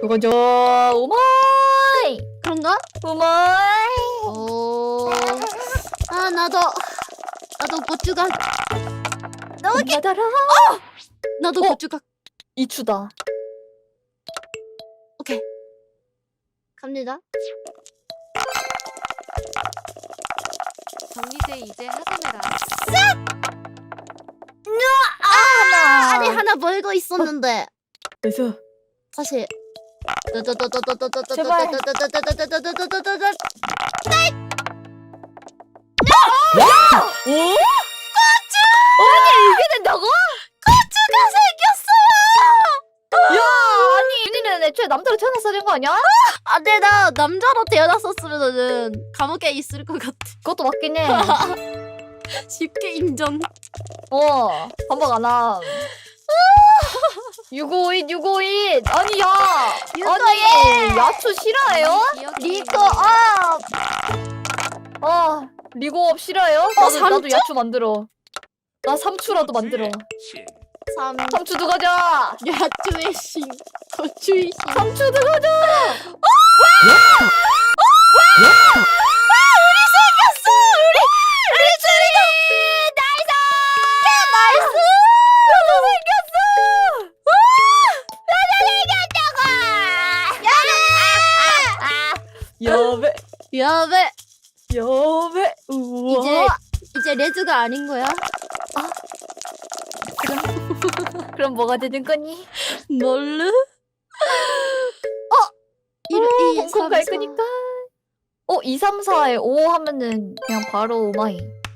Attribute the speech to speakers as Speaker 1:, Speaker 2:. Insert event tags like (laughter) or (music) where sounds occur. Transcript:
Speaker 1: 그거죠. 오마이.
Speaker 2: 그런가?
Speaker 1: 오마이.
Speaker 2: 오. 아 나도 나도 고추가
Speaker 1: 나다라.
Speaker 2: 나도
Speaker 1: 어?
Speaker 2: 고추가
Speaker 1: 이추다.
Speaker 2: 갑니다.
Speaker 3: 정리제 이제 하자메라.
Speaker 1: 하나.
Speaker 2: 아니 하나 멀고 있었는데
Speaker 1: 그래서
Speaker 2: 다시.
Speaker 1: 제발. 오? 고추! 아니 이게 된다고? 고추가 생겼어요. 야 아니 윤희는 애초에 남자로 태어났어야 된 거 아니야?
Speaker 2: 안돼 나 남자로 태어났었으면은 감옥에 있을 것 같아.
Speaker 1: 그것도 맞긴 해. (laughs)
Speaker 2: 쉽게 인정.
Speaker 1: 어 반박 안 함. 651 651 아니 야 아니 야추 싫어해요?
Speaker 2: 리코 업.
Speaker 1: 아 리고업 싫어해요? 나도 나도
Speaker 2: 삼추?
Speaker 1: 야추 만들어. 나 삼추라도 만들어.
Speaker 2: 삼.
Speaker 1: 삼추 누가자?
Speaker 2: 야추의 신. 고추의 신.
Speaker 1: 삼추 누가자? 여배
Speaker 2: 여배
Speaker 1: 여배 우와
Speaker 2: 이제 이제 레즈가 아닌 거야? (laughs)
Speaker 1: 그럼 뭐가 되는 거니?
Speaker 2: 뭘로? 어. 이, 이
Speaker 1: 홍콩 갈 거니까 어 2, 3, 4에 5 하면은 그냥 바로 오마이